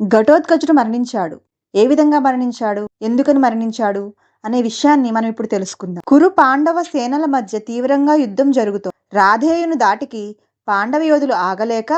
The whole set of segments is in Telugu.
ఘటోత్కచుడు మరణించాడు. ఏ విధంగా మరణించాడు? ఎందుకని మరణించాడు? అనే విషయాన్ని మనం ఇప్పుడు తెలుసుకుందాం. కురు పాండవ సేనల మధ్య తీవ్రంగా యుద్ధం జరుగుతోంది. రాధేయును దాటికి పాండవ యోధులు ఆగలేక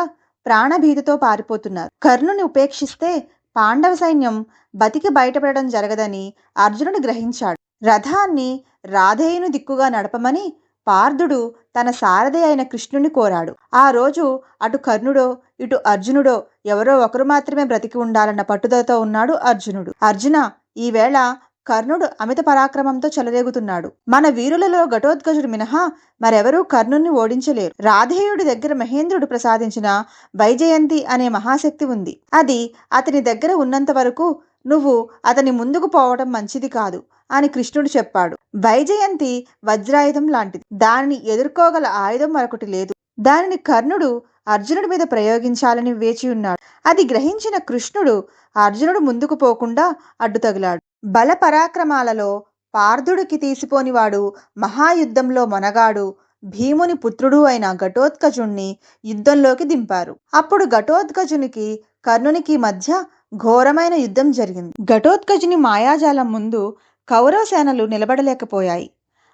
ప్రాణభీతితో పారిపోతున్నారు. కర్ణుని ఉపేక్షిస్తే పాండవ సైన్యం బతికి బయటపడడం జరగదని అర్జునుడు గ్రహించాడు. రథాన్ని రాధేయును దిక్కుగా నడపమని పార్థుడు తన సారథి అయిన కృష్ణుని కోరాడు. ఆ రోజు అటు కర్ణుడో ఇటు అర్జునుడో ఎవరో ఒకరు మాత్రమే బ్రతికి ఉండాలన్న పట్టుదలతో ఉన్నాడు అర్జునుడు. అర్జున ఈవేళ కర్ణుడు అమిత పరాక్రమంతో చెలరేగుతున్నాడు. మన వీరులలో ఘటోత్కజుడు మినహా మరెవరూ కర్ణుణ్ణి ఓడించలేరు. రాధేయుడి దగ్గర మహేంద్రుడు ప్రసాదించిన వైజయంతి అనే మహాశక్తి ఉంది. అది అతని దగ్గర ఉన్నంత వరకు నువ్వు అతని ముందుకు పోవటం మంచిది కాదు అని కృష్ణుడు చెప్పాడు. వైజయంతి వజ్రాయుధం లాంటిది. దానిని ఎదుర్కోగల ఆయుధం మరొకటి లేదు. దానిని కర్ణుడు అర్జునుడి మీద ప్రయోగించాలని వేచి ఉన్నాడు. అది గ్రహించిన కృష్ణుడు అర్జునుడు ముందుకు పోకుండా అడ్డు తగిలాడు. బల పరాక్రమాలలో పార్థుడికి తీసిపోనివాడు మహాయుద్ధంలో మొనగాడు. భీముని పుత్రుడు అయిన ఘటోత్కజుణ్ణి యుద్ధంలోకి దింపారు. అప్పుడు ఘటోత్కజునికి కర్ణునికి మధ్య ఘోరమైన యుద్ధం జరిగింది. ఘటోత్కజుని మాయాజాలం ముందు కౌరవ సేనలు నిలబడలేకపోయాయి.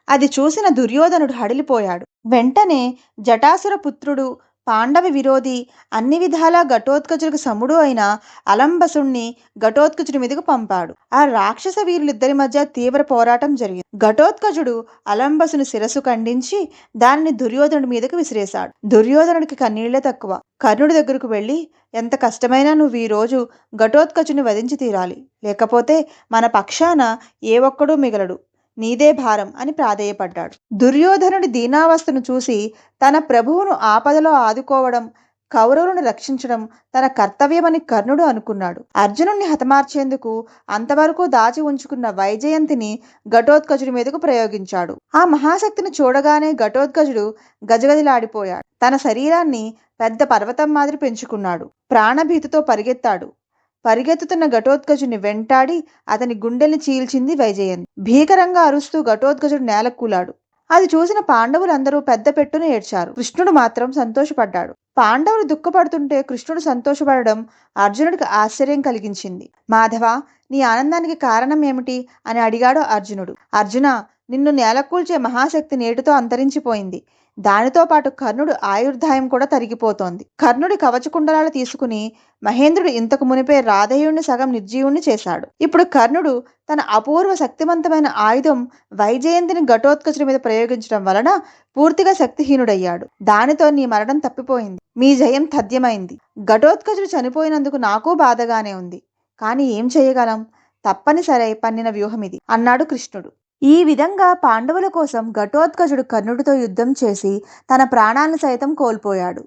అది చూసిన దుర్యోధనుడు హడిలిపోయాడు. వెంటనే జటాసుర పుత్రుడు పాండవ విరోధి అన్ని విధాలా ఘటోత్కచుడికి సముడు అయిన అలంబసుణ్ణి ఘటోత్కచుడి మీదకు పంపాడు. ఆ రాక్షస వీరులిద్దరి మధ్య తీవ్ర పోరాటం జరిగింది. ఘటోత్కచుడు అలంబసుని శిరస్సు ఖండించి దానిని దుర్యోధనుడి మీదకు విసిరేశాడు. దుర్యోధనుడికి కన్నీళ్ళే తక్కువ. కర్ణుడి దగ్గరకు వెళ్ళి ఎంత కష్టమైనా నువ్వు ఈ రోజు ఘటోత్కచుని వధించి తీరాలి. లేకపోతే మన పక్షాన ఏ ఒక్కడూ మిగలడు. నీదే భారం అని ప్రాధేయపడ్డాడు. దుర్యోధనుడి దీనావస్థను చూసి తన ప్రభువును ఆపదలో ఆదుకోవడం కౌరవులను రక్షించడం తన కర్తవ్యమని కర్ణుడు అనుకున్నాడు. అర్జునుణ్ణి హతమార్చేందుకు అంతవరకు దాచి ఉంచుకున్న వైజయంతిని ఘటోత్కజుడి మీదకు ప్రయోగించాడు. ఆ మహాశక్తిని చూడగానే ఘటోత్కజుడు గజగదిలాడిపోయాడు. తన శరీరాన్ని పెద్ద పర్వతం మాదిరి పెంచుకున్నాడు. ప్రాణభీతితో పరిగెత్తాడు. పరిగెత్తుతున్న ఘటోత్కజుని వెంటాడి అతని గుండెల్ని చీల్చింది వైజయంతి. భీకరంగా అరుస్తూ ఘటోత్కజుడు నేలకూలాడు అది చూసిన పాండవులందరూ పెద్ద పెట్టున ఏడ్చారు. కృష్ణుడు మాత్రం సంతోషపడ్డాడు. పాండవులు దుఃఖపడుతుంటే కృష్ణుడు సంతోషపడడం అర్జునుడికి ఆశ్చర్యం కలిగించింది. మాధవ నీ ఆనందానికి కారణం ఏమిటి? అని అడిగాడు అర్జునుడు. అర్జున నిన్ను నేలకూల్చే మహాశక్తి నేటితో అంతరించిపోయింది. దానితో పాటు కర్ణుడు ఆయుర్దాయం కూడా తరిగిపోతోంది. కర్ణుడి కవచకుండలాలు తీసుకుని మహేంద్రుడు ఇంతకు మునిపే రాధేయుణ్ణి సగం నిర్జీవుణ్ణి చేశాడు. ఇప్పుడు కర్ణుడు తన అపూర్వ శక్తివంతమైన ఆయుధం వైజయంతిని ఘటోత్కచుడి మీద ప్రయోగించడం వలన పూర్తిగా శక్తిహీనుడయ్యాడు. దానితో నీ మరణం తప్పిపోయింది. మీ జయం తథ్యమైంది. ఘటోత్కచుడు చనిపోయినందుకు నాకు బాధగానే ఉంది. కానీ ఏం చేయగలం? తప్పనిసరి పన్నిన వ్యూహం ఇది అన్నాడు కృష్ణుడు. ఈ విధంగా పాండవుల కోసం ఘటోత్కచుడు కర్ణుడితో యుద్ధం చేసి తన ప్రాణాలను సైతం కోల్పోయాడు.